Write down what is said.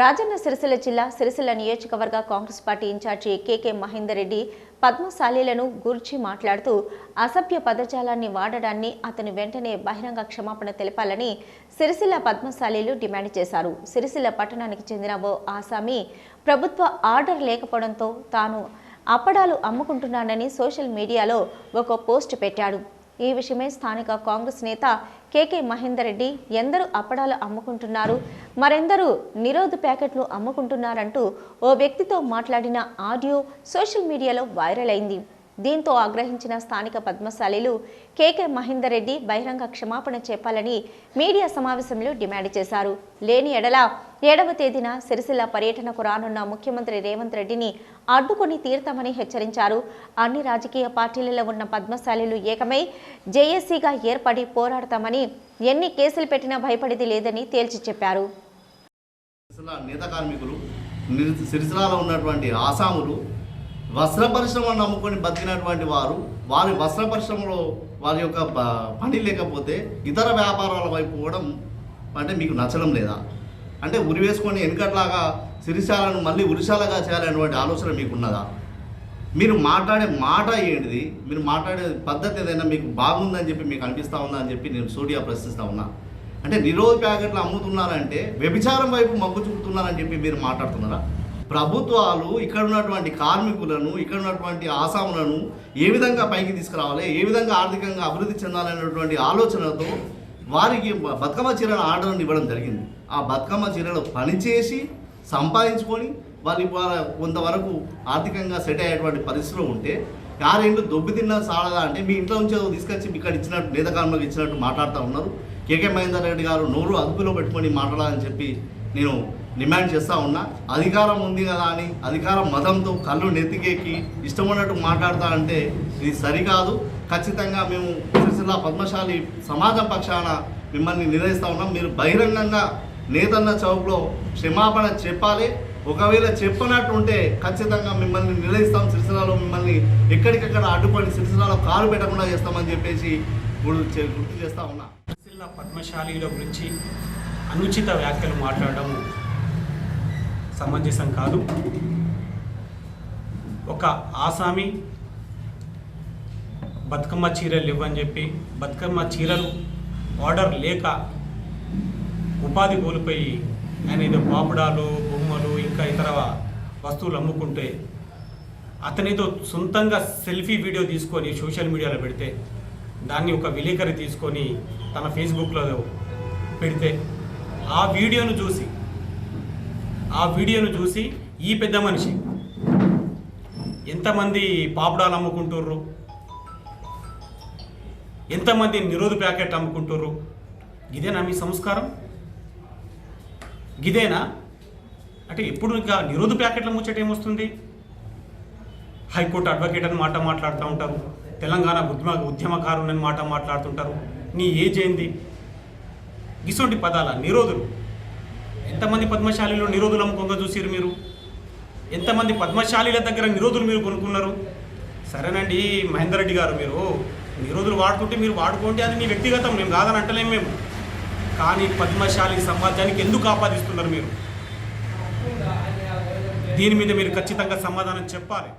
రాజన్న సిరిసిల్ల జిల్లా సిరిసిల్ల నియోజకవర్గ Congress party incharge K K Mahender Reddy పద్మశాలీలను గురించి మాట్లాడుతూ అసభ్య పదజాలాన్ని వాడడాన్ని అతను వెంటనే బహిరంగ క్షమాపణ తెలపాలని సిరిసిల్ల పద్మశాలీలు డిమాండ్ చేశారు. సిరిసిల్ల పట్టణానికి చెందిన ఓ ఆసామి ప్రభుత్వ ఆర్డర్ లేకపోవడంతో తాను అప్పడాలు అమ్ముకుంటున్నానని సోషల్ మీడియాలో ఒక పోస్ట్ పెట్టాడు. ఈ విషయమై స్థానిక కాంగ్రెస్ నేత కేకే మహేందర్ రెడ్డి ఎందరు అప్పడాలు అమ్ముకుంటున్నారు మరెందరూ నిరోధ ప్యాకెట్లు అమ్ముకుంటున్నారంటూ ఓ వ్యక్తితో మాట్లాడిన ఆడియో సోషల్ మీడియాలో వైరల్ అయింది. దీంతో ఆగ్రహించిన స్థానిక పద్మశాలీలు కేకే మహేందర్ రెడ్డి బహిరంగ క్షమాపణ చెప్పాలని మీడియా సమావేశంలో డిమాండ్ చేశారు. లేని ఎడల ఏడవ తేదీన సిరిసిల్ల పర్యటనకు రానున్న ముఖ్యమంత్రి రేవంత్ రెడ్డిని అడ్డుకొని తీర్థమని హెచ్చరించారు. అన్ని రాజకీయ పార్టీలలో ఉన్న పద్మశాలీలు ఏకమై జేఏసీగా ఏర్పడి పోరాడతామని ఎన్ని కేసులు పెట్టినా భయపడేది లేదని తేల్చి చెప్పారు. సిరిసిల్ల ఉన్నటువంటి ఆసాములు వస్త్ర పరిశ్రమను నమ్ముకొని బతికినటువంటి వారు వారి వస్త్ర పరిశ్రమలో వారి యొక్క పని లేకపోతే ఇతర వ్యాపారాల వైపు పోవడం అంటే మీకు నచ్చడం లేదా? అంటే ఉరి వేసుకొని వెనుకట్లాగా సిరిశాలను మళ్ళీ ఉరిశాలగా చేయాలనేటువంటి ఆలోచన మీకు ఉన్నదా మీరు మాట్లాడే మాట ఏంటిది? మీరు మాట్లాడే పద్ధతి ఏదైనా మీకు బాగుందని చెప్పి మీకు అనిపిస్తూ ఉందా అని చెప్పి నేను సోడియా ప్రశ్నిస్తూ ఉన్నా. అంటే నిరోధ ప్యాకెట్లు అమ్ముతున్నారంటే వ్యభిచారం వైపు మగ్గు చూపుతున్నారని చెప్పి మీరు మాట్లాడుతున్నారా? ప్రభుత్వాలు ఇక్కడ ఉన్నటువంటి కార్మికులను ఇక్కడ ఉన్నటువంటి ఆసాములను ఏ విధంగా పైకి తీసుకురావాలి ఏ విధంగా ఆర్థికంగా అభివృద్ధి చెందాలనేటువంటి ఆలోచనతో వారికి బతుకమ్మ చీరల ఆర్డర్ని ఇవ్వడం జరిగింది. ఆ బతుకమ్మ చీరలు పనిచేసి సంపాదించుకొని వారి కొంతవరకు ఆర్థికంగా సెట్ అయ్యేటువంటి పరిస్థితిలో ఉంటే యారేండు దొబ్బి తిన్నా సాలదా అంటే మీ ఇంట్లో నుంచి తీసుకొచ్చి ఇక్కడ ఇచ్చినట్టు నేత కార్మికులకు ఇచ్చినట్టు మాట్లాడుతూ ఉన్నారు. కేకే మహేందర్ రెడ్డి గారు నోరు అదుపులో పెట్టుకొని మాట్లాడాలని చెప్పి నేను డిమాండ్ చేస్తూ ఉన్నా అధికారం ఉంది కదా అని అధికారం మతంతో కళ్ళు నెత్తికెక్కి ఇష్టమైనట్టు మాట్లాడతా అంటే ఇది సరికాదు. ఖచ్చితంగా మేము సిరిసిల్ల పద్మశాలి సమాజం పక్షాన మిమ్మల్ని నిలదీస్తూ ఉన్నాం. మీరు బహిరంగంగా నేతన్న చౌక్లో క్షమాపణ చెప్పాలి. ఒకవేళ చెప్పనట్టు ఉంటే ఖచ్చితంగా మిమ్మల్ని నిలదీస్తాం. సిరిసిల్లలో మిమ్మల్ని ఎక్కడికక్కడ అడ్డుపడి సిరిసిల్లలో కాలు పెట్టకుండా చేస్తామని చెప్పేసి గుర్తు చే- గుర్తు చేస్తా ఉన్నా. సిరిసిల్ల పద్మశాలిలో గురించి అనుచిత వ్యాఖ్యలు మాట్లాడడం సమంజసం కాదు. ఒక ఆసామి బతుకమ్మ చీరలు ఇవ్వని చెప్పి బతుకమ్మ చీరలు ఆర్డర్ లేక ఉపాధి కోల్పోయి ఆయన ఏదో పాపుడాలు బొమ్మలు ఇంకా ఇతర వస్తువులు అమ్ముకుంటే అతనితో సొంతంగా సెల్ఫీ వీడియో తీసుకొని సోషల్ మీడియాలో పెడితే దాన్ని ఒక విలేకరి తీసుకొని తన ఫేస్బుక్లో పెడితే ఆ వీడియోను చూసి ఆ వీడియోను చూసి ఈ పెద్ద మనిషి ఎంతమంది పాపడాలు అమ్ముకుంటుర్రు? ఎంతమంది నిరోధ ప్యాకెట్ అమ్ముకుంటుర్రు? ఇదేనా మీ సంస్కారం? గిదేనా అంటే ఎప్పుడు ఇంకా నిరోధ ప్యాకెట్ల ముచ్చట ఏమొస్తుంది? హైకోర్టు అడ్వకేట్ అని మాట మాట్లాడుతూ ఉంటారు. తెలంగాణ ఉద్యమ ఉద్యమకారుని అని మాట మాట్లాడుతుంటారు. నీ ఏజ్ ఏంది? గిసోటి పదాల నిరోధులు. ఎంతమంది పద్మశాలిలో నిరోధులు అమ్ముకోగా చూసారు మీరు? ఎంతమంది పద్మశాలీల దగ్గర నిరోధులు మీరు కొనుక్కున్నారు? సరేనండి మహేందర్ రెడ్డి గారు మీరు నిరోధులు వాడుకుంటే మీరు వాడుకోండి అది మీ వ్యక్తిగతం మేము కాదని అంటలేము మేము. కానీ పద్మశాలి సమాజానికి ఎందుకు ఆపాదిస్తున్నారు మీరు? దీని మీద మీరు ఖచ్చితంగా సమాధానం చెప్పాలి.